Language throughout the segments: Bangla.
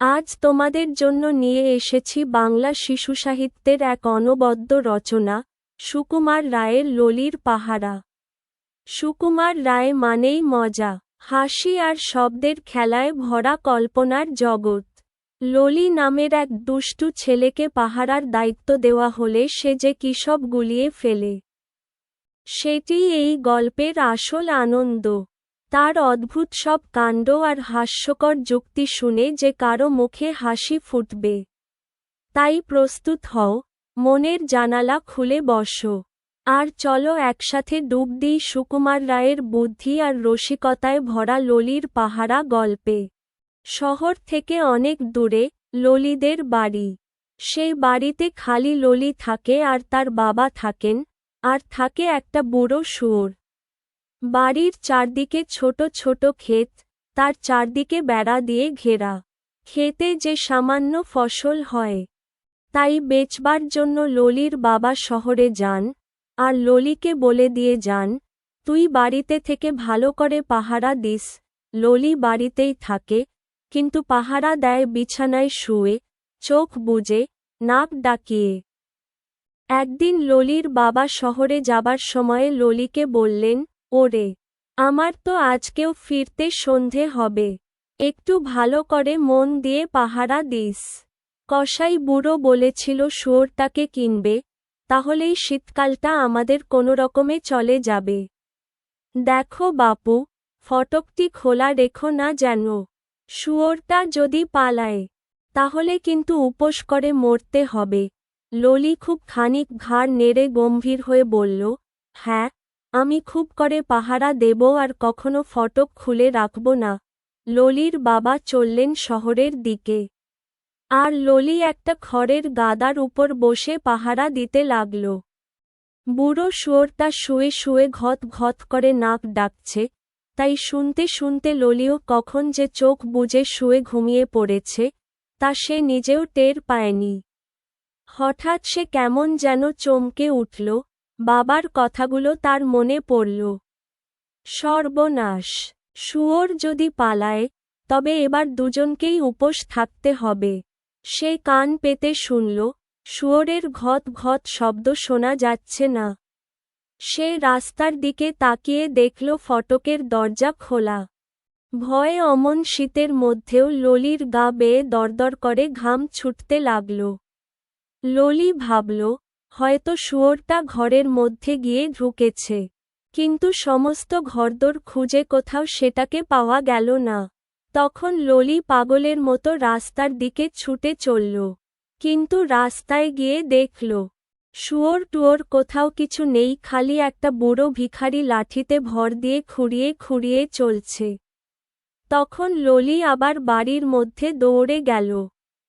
আজ তোমাদের জন্য নিয়ে এসেছি বাংলা শিশু সাহিত্যের এক অনবদ্য রচনা, সুকুমার রায়ের ললির পাহারা। সুকুমার রায় মানেই মজা, হাসি আর শব্দের খেলায় ভরা কল্পনার জগৎ। ললি নামের এক দুষ্টু ছেলেকে পাহারার দায়িত্ব দেওয়া হলে সে যে কী সব গুলিয়ে ফেলে। সেটি এই গল্পের আসল আনন্দ। তার অদ্ভুত সব কাণ্ড আর হাস্যকর যুক্তি শুনে যে কারও মুখে হাসি ফুটবে। তাই প্রস্তুত হও, মনের জানালা খুলে বসো। আর চলো একসাথে ডুব দিই সুকুমার রায়ের বুদ্ধি আর রসিকতায় ভরা ললির পাহারা গল্পে। শহর থেকে অনেক দূরে ললিদের বাড়ি। সেই বাড়িতে খালি ললি থাকে আর তার বাবা থাকেন, আর থাকে একটা বুড়ো শুয়োর। বাড়ির চারদিকে ছোট ছোট ক্ষেত, তার চারদিকে বেড়া দিয়ে ঘেরা। ক্ষেতে যে সামান্য ফসল হয়, তাই বেচবার জন্য ললির বাবা শহরে যান, আর ললিকে বলে দিয়ে যান, তুই বাড়িতে থেকে ভালো করে পাহারা দিস। ললি বাড়িতেই থাকে, কিন্তু পাহারা দেয় বিছানায় শুয়ে, চোখ বুজে, নাক ডাকিয়ে। একদিন ললির বাবা শহরে যাবার সময়ে ললিকে বললেন ওরে, আমার তো আজকেও ফিরতে সন্ধে হবে। একটু ভালো করে মন দিয়ে পাহারা দিস। কসাই বুড়ো বলেছিল শুয়োরটাকে কিনবে, তাহলেই শীতকালটা আমাদের কোনো রকমে চলে যাবে। দেখো বাপু, ফটকটি খোলা রেখো না যেন। শুয়োরটা যদি পালায়, তাহলে কিন্তু উপোস করে মরতে হবে। ললি খুব খানিক ঘাড় নেড়ে গম্ভীর হয়ে বলল হ্যাঁ আমি খুব করে পাহারা দেব আর কখনো ফটক খুলে রাখব না। ললির বাবা চললেন শহরের দিকে। আর ললি একটা খড়ের গাদার উপর বসে পাহারা দিতে লাগল। বুড়ো শুয়োরটা শুয়ে শুয়ে ঘত ঘত করে নাক ডাকছে। তাই শুনতে শুনতে ললিও কখন যে চোখ বুজে শুয়ে ঘুমিয়ে পড়েছে, তা সে নিজেও টের পায়নি। হঠাৎ সে কেমন যেন চমকে উঠল। বাবার কথাগুলো তার মনে পড়ল। সর্বনাশ, শুয়োর যদি পালায়, তবে এবার দুজনকেই উপোস থাকতে হবে। সে কান পেতে শুনল, শুয়োরের ঘত ঘত শব্দ শোনা যাচ্ছে না। সে রাস্তার দিকে তাকিয়ে দেখল ফটকের দরজা খোলা। ভয়ে অমন শীতের মধ্যেও ললির গা বেয়ে দরদর করে ঘাম ছুটতে লাগল। ললি ভাবল হয়তো শুয়োরটা ঘরের মধ্যে গিয়ে ঢুকেছে। কিন্তু সমস্ত ঘরদোর খুঁজে কোথাও সেটাকে পাওয়া গেল না। তখন ললি পাগলের মতো রাস্তার দিকে ছুটে চলল। কিন্তু রাস্তায় গিয়ে দেখল, শুয়োর টুয়োর কোথাও কিছু নেই, খালি একটা বুড়ো ভিখারি লাঠিতে ভর দিয়ে খুঁড়িয়ে খুঁড়িয়ে চলছে। তখন ললি আবার বাড়ির মধ্যে দৌড়ে গেল।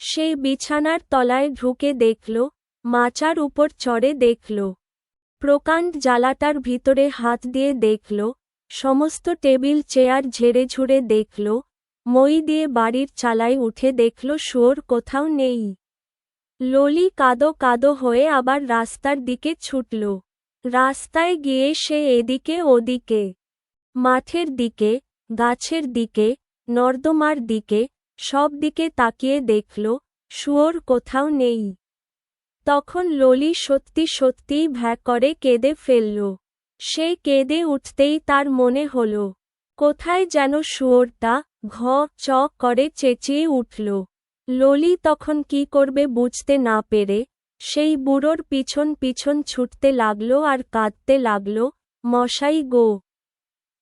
সেই বিছানার তলায় ঢুকে দেখল মাচার উপর চড়ে দেখল। প্রকাণ্ড জ্বালাটার ভিতরে হাত দিয়ে দেখল। সমস্ত টেবিল, চেয়ার ঝেড়ে ঝুড়ে দেখল। মই দিয়ে বাড়ির চালায় উঠে দেখল শুয়োর কোথাও নেই ললি কাদো কাদো হয়ে আবার রাস্তার দিকে ছুটল। রাস্তায় গিয়ে সে এদিকে ওদিকে, মাঠের দিকে, গাছের দিকে, নর্দমার দিকে, সব দিকে তাকিয়ে দেখল শুয়োর কোথাও নেই। তখন ললি সত্যি সত্যিই ভ্যা করে কেঁদে ফেলল। সে কেঁদে উঠতেই তার মনে হল, কোথায় যেন শুয়োরটা ঘ চ করে চেঁচিয়ে উঠল। ললি তখন কি করবে বুঝতে না পেরে, সেই বুড়োর পিছন পিছন ছুটতে লাগল আর কাঁদতে লাগল, মশাই গো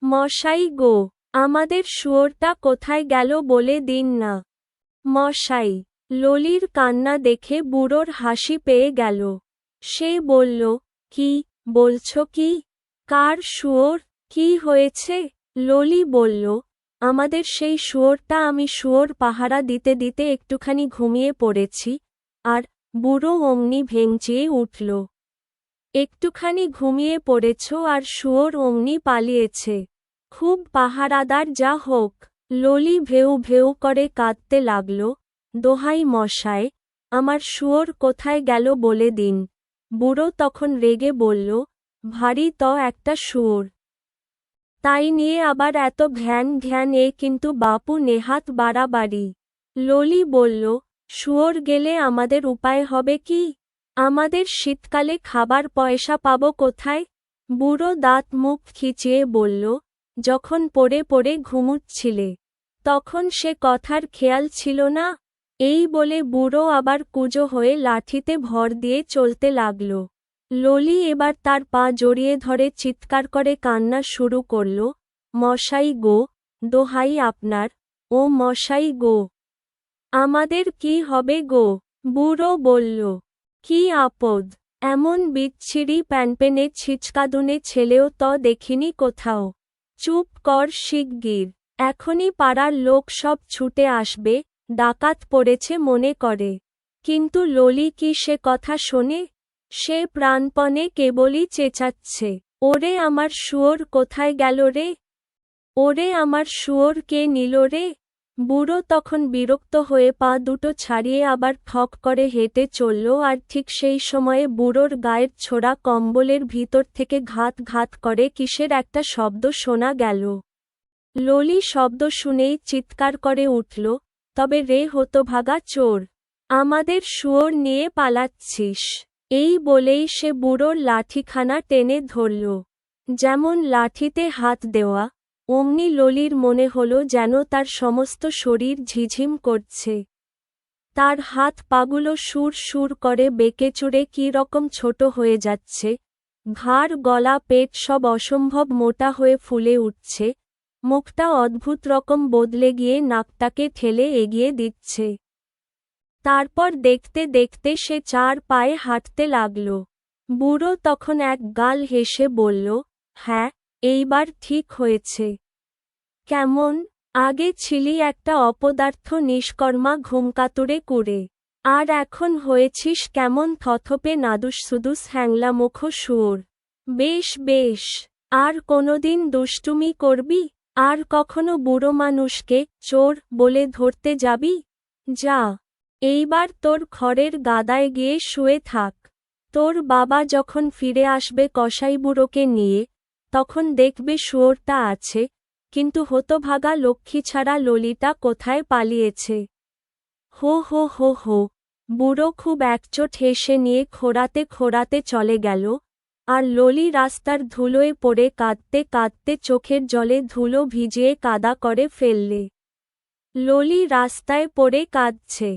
মশাই গো, আমাদের শুয়োরটা কোথায় গেল বলে দিন না। মশাই ললির কান্না দেখে বুড়োর হাসি পেয়ে গেল। সে বলল, কি, বলছ কি? কার শুয়োর? কি হয়েছে? ললি বলল, আমাদের সেই শুয়োরটা আমি শুয়োর পাহারা দিতে দিতে একটুখানি ঘুমিয়ে পড়েছি, আর বুড়ো অমনি ভেঙচিয়ে উঠল। একটুখানি ঘুমিয়ে পড়েছ আর শুয়োর অমনি পালিয়েছে। খুব পাহারাদার যা হোক। ললি ভেউ ভেউ করে কাঁদতে লাগল। দোহাই মশায় আমার শুয়োর কোথায় গেল বলে দিন। বুড়ো তখন রেগে বলল, ভারী ত একটা শুয়োর। তাই নিয়ে আবার এত ঘ্যান ঘ্যান এ কিন্তু বাপু নেহাত বাড়াবাড়ি। ললি বলল, শুয়োর গেলে আমাদের উপায় হবে কি? আমাদের শীতকালে খাবার পয়সা পাব কোথায়? বুড়ো দাঁত মুখ খিচিয়ে বলল, যখন পড়ে পড়ে ঘুমুচ্ছিলে, তখন সে কথার খেয়াল ছিল না? এই বলে বুড়ো আবার কুজো হয়ে লাঠিতে ভর দিয়ে চলতে লাগল। ললি এবার তার পা জড়িয়ে ধরে চিৎকার করে কান্না শুরু করল, মশাই গো, দোহাই আপনার, ও মশাই গো। আমাদের কি হবে গো? বুড়ো বলল, কি আপদ, এমন বিচ্ছিরি প্যানপেনে ছিচকাদুনে ছেলেও ত দেখিনি কোথাও। চুপ কর শিগগির, এখনই পাড়ার লোক সব ছুটে আসবে ডাকাত পড়েছে মনে করে। কিন্তু ললি কি সে কথা শোনে? সে প্রাণপণে কেবলই চেঁচাচ্ছে। ওরে আমার শুয়োর কোথায় গেল রে? ওরে আমার শুয়োর কে নিল রে? বুড়ো তখন বিরক্ত হয়ে পা দুটো ছাড়িয়ে আবার ঠক করে হেঁটে চলল আর ঠিক সেই সময়ে বুড়োর গায়ের ছোড়া কম্বলের ভিতর থেকে ঘাত ঘাত করে কিসের একটা শব্দ শোনা গেল। ললি শব্দ শুনেই চিৎকার করে উঠল তবে রে হতভাগা চোর, আমাদের শুয়োর নিয়ে পালাচ্ছিস। এই বলেই সে বুড়োর লাঠিখানা টেনে ধরল। যেমন লাঠিতে হাত দেওয়া, অমনি ললির মনে হল যেন তার সমস্ত শরীর ঝিঝিম করছে। তার হাত পাগুলো সুর সুর করে বেঁকে চুড়ে কী রকম ছোট হয়ে যাচ্ছে। ঘাড়, গলা, পেট সব অসম্ভব মোটা হয়ে ফুলে উঠছে। মুখটা অদ্ভুত রকম বদলে গিয়ে নাকটাকে ঠেলে এগিয়ে দিচ্ছে। তারপর দেখতে দেখতে সে চার পায়ে হাঁটতে লাগল। বুড়ো তখন এক গাল হেসে বলল হ্যাঁ এইবার ঠিক হয়েছে। কেমন? আগে ছিলি একটা অপদার্থ নিষ্কর্মা ঘুমকাতুরে কুড়ে। আর এখন হয়েছিস কেমন থথপে নাদুস সুদুস হ্যাংলা মুখ সুর। বেশ বেশ, আর কোনোদিন দুষ্টুমি করবি? আর কখনো বুড়ো মানুষকে চোর বলে ধরতে যাবি? যা, এইবার তোর খড়ের গাদায় গিয়ে শুয়ে থাক। তোর বাবা যখন ফিরে আসবে কসাই বুড়োকে নিয়ে, তখন দেখবে শুয়োরটা আছে, কিন্তু হতভাগা লক্ষ্মী ছাড়া ললিতা কোথায় পালিয়েছে? হো হো হো হো, বুড়ো খুব একচোট হেসে নিয়ে খোড়াতে খোড়াতে চলে গেল আর ললি রাস্তার ধুলোয় পড়ে কাঁদতে কাঁদতে চোখের জলে ধুলো ভিজিয়ে কাদা করে ফেললে। ললি রাস্তায় পড়ে কাঁদছে।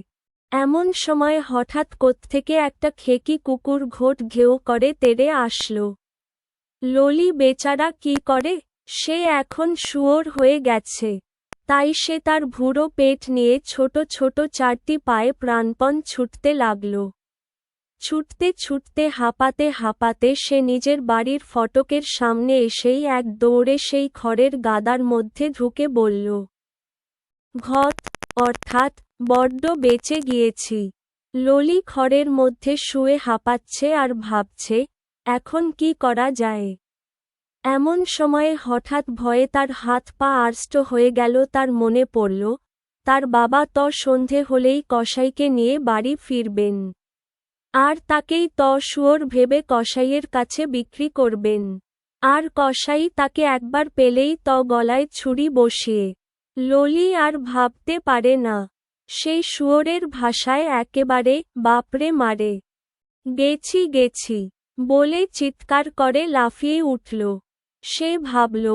এমন সময় হঠাৎ কোত্থেকে একটা খেকি কুকুর ঘোট ঘেউ করে তেড়ে আসলো। ললি বেচারা কি করে? সে এখন শুয়োর হয়ে গেছে। তাই সে তার ভুড়ো পেট নিয়ে ছোট ছোট চারটি পায়ে প্রাণপণ ছুটতে লাগল। ছুটতে ছুটতে হাঁপাতে হাঁপাতে সে নিজের বাড়ির ফটকের সামনে এসেই এক দৌড়ে সেই খড়ের গাদার মধ্যে ঢুকে বলল, ঘট, অর্থাৎ বড্ড বেঁচে গিয়েছি। ললি খড়ের মধ্যে শুয়ে হাঁপাচ্ছে আর ভাবছে, এখন কি করা যায়? এমন সময়ে হঠাৎ ভয়ে তার হাত পা আড়ষ্ট হয়ে গেল, তার মনে পড়ল, তার বাবা ত সন্ধে হলেই কসাইকে নিয়ে বাড়ি ফিরবেন। আর তাকেই ত শুয়োর ভেবে কসাইয়ের কাছে বিক্রি করবেন। আর কসাই তাকে একবার পেলেই ত গলায় ছুরি বসিয়ে ললি আর ভাবতে পারে না। সেই শুয়োরের ভাষায় একেবারে বাপরে মারে। গেছি গেছি, বলে চিৎকার করে লাফিয়ে উঠল। সে ভাবল,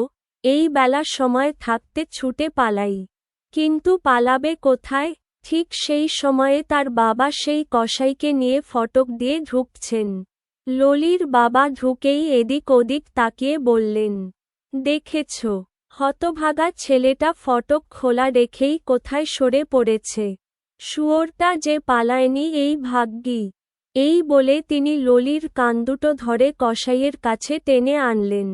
এই বেলা সময় থাকতে ছুটে পালাই। কিন্তু পালাবে কোথায়? ঠিক সেই সময়ে তার বাবা সেই কসাইকে নিয়ে ফটক দিয়ে ঢুকছেন। ললির বাবা ঢুকেই এদিক ওদিক তাকিয়ে বললেন, দেখেছ, হতভাগা ছেলেটা ফটক খোলা রেখেই কোথায় সরে পড়েছে। শুয়োরটা যে পালায়নি এই ভাগ্যি এই বলে তিনি ললির কান্দুটো ধরে কসাইয়ের কাছে টেনে আনলেন।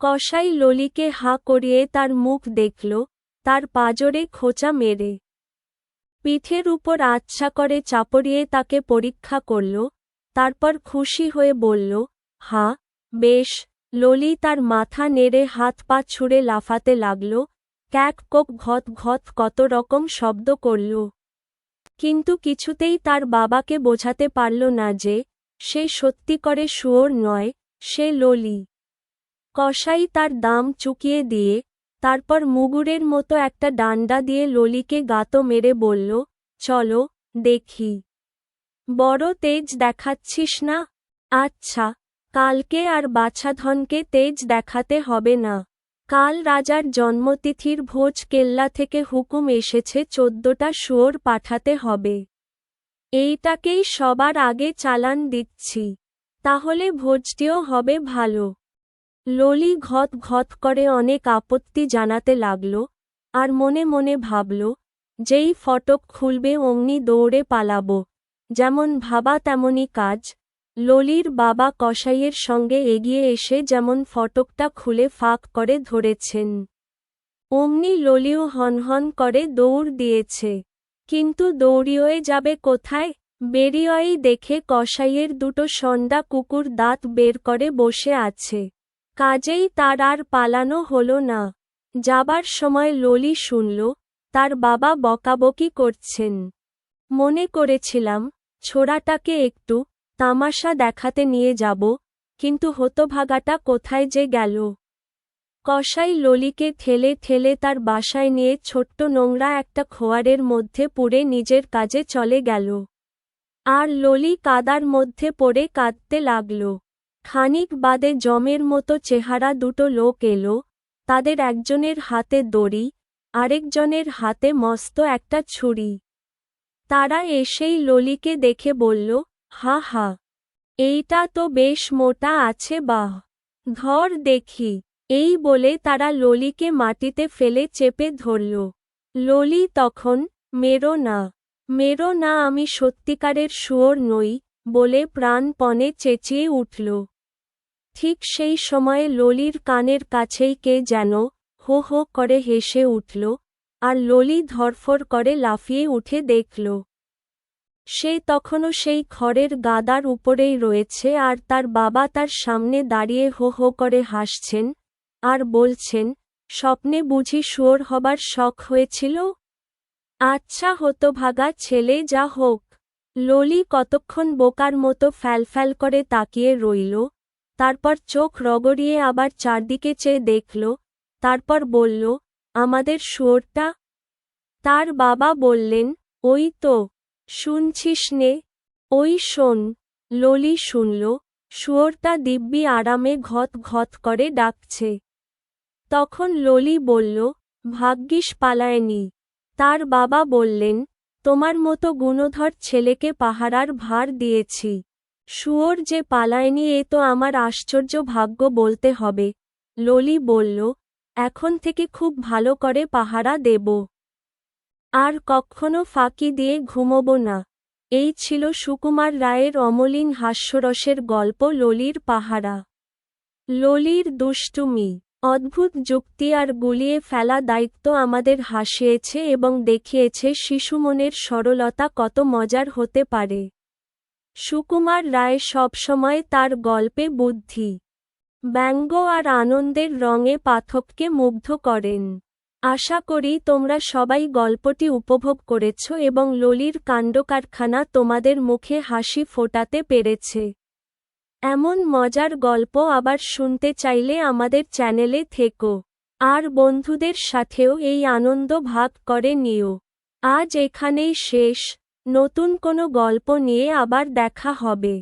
কসাই ললিকে হা করিয়ে তার মুখ দেখল, তার পাজরে খোঁচা মেরে। পিঠের উপর আচ্ছা করে চাপড়িয়ে তাকে পরীক্ষা করল, তারপর খুশি হয়ে বলল, হা, বেশ। ললি তার মাথা নেড়ে হাত পা ছুঁড়ে লাফাতে লাগল, ক্যাক কোক ঘত ঘত কত রকম শব্দ করল। কিন্তু কিছুতেই তার বাবাকে বোঝাতে পারল না যে, সে সত্যি করে শুয়োর নয়, সে ললি। কসাই তার দাম চুকিয়ে দিয়ে তারপর মুগুরের মতো একটা ডান্ডা দিয়ে ললিকে গাতো মেরে বলল, চলো, দেখি। বড় তেজ দেখাচ্ছিস না? আচ্ছা কালকে আর বাছাধনকে তেজ দেখাতে হবে না। কাল রাজার জন্মতিথির ভোজ কেল্লা থেকে হুকুম এসেছে, চোদ্দটা শুয়োর পাঠাতে হবে। এইটাকেই সবার আগে চালান দিচ্ছি। তাহলে ভোজটিও হবে ভালো। ললি ঘত ঘত করে অনেক আপত্তি জানাতে লাগল, আর মনে মনে ভাবল, যেই ফটক খুলবে অমনি দৌড়ে পালাব। যেমন ভাবা তেমনই কাজ। ললির বাবা কসাইয়ের সঙ্গে এগিয়ে এসে যেমন ফটকটা খুলে ফাঁক করে ধরেছেন, অমনি ললিও হনহন করে দৌড় দিয়েছে। কিন্তু দৌড়িয়ে যাবে কোথায়? বেরিয়েই দেখে কসাইয়ের দুটো সন্ডা কুকুর দাঁত বের করে বসে আছে। কাজেই তার আর পালানো হল না। যাবার সময় ললি শুনল, তার বাবা বকাবকি করছেন। মনে করেছিলাম, ছোড়াটাকে একটু তামাশা দেখাতে নিয়ে যাব, কিন্তু হতভাগাটা কোথায় যে গেল। কসাই ললিকে ঠেলে ঠেলে তার বাসায় নিয়ে ছোট্ট নোংরা একটা খোয়ারের মধ্যে পুড়ে নিজের কাজে চলে গেল। আর ললি কাদার মধ্যে পড়ে কাঁদতে লাগল। খানিক বাদে জমের মতো চেহারা দুটো লোক এলো, তাদের একজনের হাতে দড়ি, আরেকজনের হাতে মস্ত একটা ছুরি। তারা এসেই ললিকে দেখে বলল, হা হা, এইটা তো বেশ মোটা আছে বাহ। ধর দেখি। এই বলে তারা ললিকে মাটিতে ফেলে চেপে ধরল। ললি তখন, মেরো না মেরো না, আমি সত্যিকারের শুয়োর নই, বলে প্রাণপণে চেঁচিয়ে উঠল। ঠিক সেই সময়ে ললির কানের কাছেই কে যেন হো হো করে হেসে উঠল, আর ললি ধরফর করে লাফিয়ে উঠে দেখল। সে তখনও সেই খড়ের গাদার উপরেই রয়েছে, আর তার বাবা তার সামনে দাঁড়িয়ে হো হো করে হাসছেন, আর বলছেন, স্বপ্নে বুঝি শুয়োর হবার শখ হয়েছিল? আচ্ছা হতভাগা ছেলে, যা হোক। ললি কতক্ষণ বোকার মতো ফ্যালফ্যাল করে তাকিয়ে রইল তারপর চোখ রগড়িয়ে আবার চারদিকে চেয়ে দেখল, তারপর বলল, আমাদের শুয়োরটা? তার বাবা বললেন, ওই তো, শুনছিস নে, ওই শোন। ললি শুনল, শুয়োরটা দিব্যি আরামে ঘত ঘত করে ডাকছে। তখন ললি বলল, ভাগ্যিস পালায়নি। তার বাবা বললেন, তোমার মতো গুণধর ছেলেকে পাহারার ভার দিয়েছি। শুয়োর যে পালায়নি এ তো আমার আশ্চর্য ভাগ্য বলতে হবে। ললি বলল, এখন থেকে খুব ভালো করে পাহারা দেব। আর কখনো ফাঁকি দিয়ে ঘুমোব না। এই ছিল সুকুমার রায়ের অমলিন হাস্যরসের গল্প ললির পাহারা। ললির দুষ্টুমি, অদ্ভুত যুক্তি আর গুলিয়ে ফেলা দায়িত্ব আমাদের হাসিয়েছে এবং দেখিয়েছে শিশুমনের সরলতা কত মজার হতে পারে। সুকুমার রায় সবসময় তার গল্পে বুদ্ধি, ব্যঙ্গ আর আনন্দের রঙে পাঠককে মুগ্ধ করেন। আশা করি তোমরা সবাই গল্পটি উপভোগ করেছ এবং ললির কাণ্ডকারখানা তোমাদের মুখে হাসি ফোটাতে পেরেছে। এমন মজার গল্প আবার শুনতে চাইলে আমাদের চ্যানেলে থেকো। আর বন্ধুদের সাথেও এই আনন্দ ভাগ করে নিও। আজ এখানেই শেষ। নতুন কোনো গল্প নিয়ে আবার দেখা হবে।